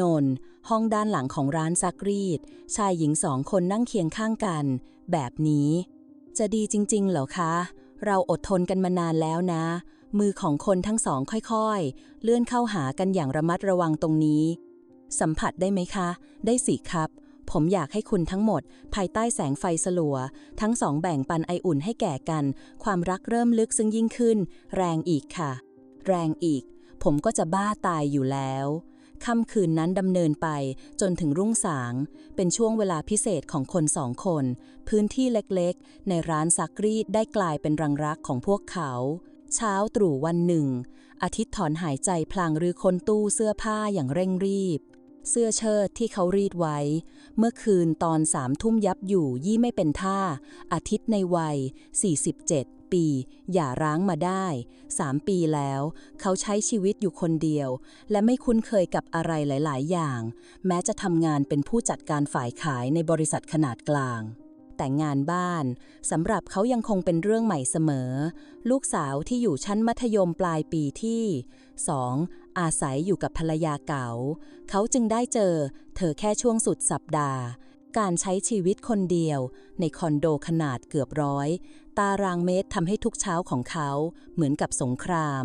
นน ห้องด้านหลังของร้านซักรีด ชายหญิงสองคนนั่งเคียงข้างกัน แบบนี้ จะดีจริง ๆ เหรอคะ เราอดทนกันมานานแล้วนะ มือของคนทั้งสองค่อยๆ เลื่อนเข้าหากันอย่างระมัดระวังตรงนี้ สัมผัสได้ไหมคะ ได้สิครับ ผมอยากให้คุณทั้งหมด ภายใต้แสงไฟสลัว ทั้งสองแบ่งปันไออุ่นให้แก่กัน ความรักเริ่มลึกซึ่งยิ่งขึ้น แรงอีกค่ะ แรงอีก ผมก็จะบ้าตายอยู่แล้ว ค่ำคืนนั้นดำเนินไปจนถึงรุ่งสาง เป็นช่วงเวลาพิเศษของคนสองคน พื้นที่เล็กๆ ในร้านซักรีดได้กลายเป็นรังรักของพวกเขา เช้าตรู่วันหนึ่ง อาทิตย์ถอนหายใจพลางรื้อค้นตู้เสื้อผ้าอย่างเร่งรีบ เสื้อเชิ้ตที่เขารีดไว้ เมื่อคืนตอนสามทุ่มยับอยู่ยี่ไม่เป็นท่า อาทิตย์ในวัย 47 ปีอย่าร้างมาได้ 3 ปีแล้ว เขาใช้ชีวิตอยู่คนเดียว และไม่คุ้นเคยกับอะไรหลาย ๆ อย่าง แม้จะทำงานเป็นผู้จัดการฝ่ายขายในบริษัทขนาดกลาง แต่งานบ้านสำหรับเขายังคงเป็นเรื่องใหม่เสมอ ลูกสาวที่อยู่ชั้นมัธยมปลายปีที่ 2 อาศัยอยู่กับภรรยาเก่า เขาจึงได้เจอ เธอแค่ช่วงสุดสัปดาห์ การใช้ชีวิตคนเดียว ในคอนโดขนาดเกือบร้อย ตารางเมตรทำให้ทุกเช้าของเขาเหมือนกับสงคราม